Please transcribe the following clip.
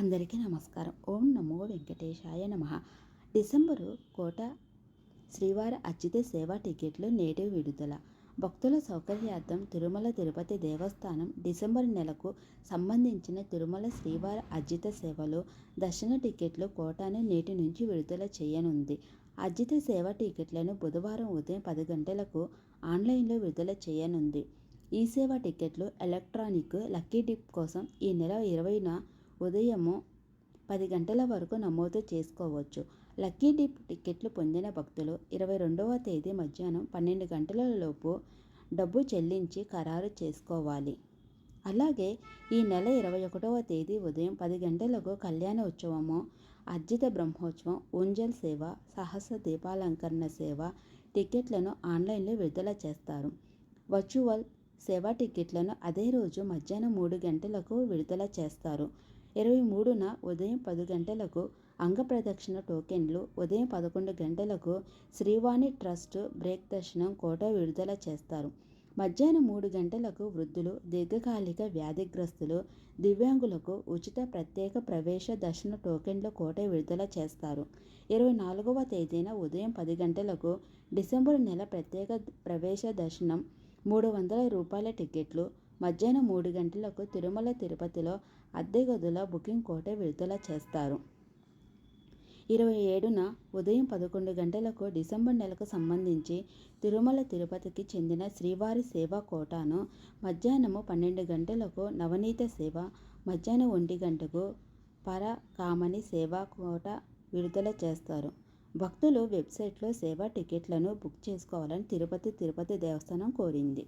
అందరికీ నమస్కారం. ఓం నమో వెంకటేశాయ నమ. డిసెంబరు కోట శ్రీవారి అర్జిత సేవా టికెట్లు నేటి విడుదల. భక్తుల సౌకర్యార్థం తిరుమల తిరుపతి దేవస్థానం డిసెంబర్ నెలకు సంబంధించిన తిరుమల శ్రీవారి అర్జిత సేవలు దర్శన టికెట్లు కోటాను నేటి నుంచి విడుదల చేయనుంది. అర్జిత సేవ టికెట్లను బుధవారం ఉదయం పది గంటలకు ఆన్లైన్లో విడుదల చేయనుంది. ఈ సేవ టికెట్లు ఎలక్ట్రానిక్ లక్కీ డిప్ కోసం ఈ నెల ఇరవైన ఉదయము పది గంటల వరకు నమోదు చేసుకోవచ్చు. లక్కీ డిప్ టికెట్లు పొందిన భక్తులు ఇరవై రెండవ తేదీ మధ్యాహ్నం పన్నెండు గంటల లోపు డబ్బు చెల్లించి ఖరారు చేసుకోవాలి. అలాగే ఈ నెల ఇరవై ఒకటవ తేదీ ఉదయం పది గంటలకు కళ్యాణ ఉత్సవము అర్జిత బ్రహ్మోత్సవం ఊంజల్ సేవ సహస్ర దీపాలంకరణ సేవ టికెట్లను ఆన్లైన్లో విడుదల చేస్తారు. వర్చువల్ సేవా టికెట్లను అదే రోజు మధ్యాహ్నం మూడు గంటలకు విడుదల చేస్తారు. ఇరవై మూడున ఉదయం పది గంటలకు అంగప్రదక్షిణ టోకెన్లు ఉదయం పదకొండు గంటలకు శ్రీవాణి ట్రస్ట్ బ్రేక్ దర్శనం కోట విడుదల చేస్తారు. మధ్యాహ్నం మూడు గంటలకు వృద్ధులు దీర్ఘకాలిక వ్యాధిగ్రస్తులు దివ్యాంగులకు ఉచిత ప్రత్యేక ప్రవేశ దర్శన టోకెన్ల కోట విడుదల చేస్తారు. ఇరవై నాలుగవ తేదీన ఉదయం పది గంటలకు డిసెంబర్ నెల ప్రత్యేక ప్రవేశ దర్శనం మూడు వందల రూపాయల టికెట్లు మధ్యాహ్నం మూడు గంటలకు తిరుమల తిరుపతిలో అద్దె గదుల బుకింగ్ కోట విడుదల చేస్తారు. ఇరవై ఏడున ఉదయం పదకొండు గంటలకు డిసెంబర్ నెలకు సంబంధించి తిరుమల తిరుపతికి చెందిన శ్రీవారి సేవా కోటాను మధ్యాహ్నము పన్నెండు గంటలకు నవనీత సేవ మధ్యాహ్నం ఒంటి గంటకు పరకామణి సేవా కోట విడుదల చేస్తారు. భక్తులు వెబ్సైట్లో సేవా టికెట్లను బుక్ చేసుకోవాలని తిరుపతి తిరుపతి దేవస్థానం కోరింది.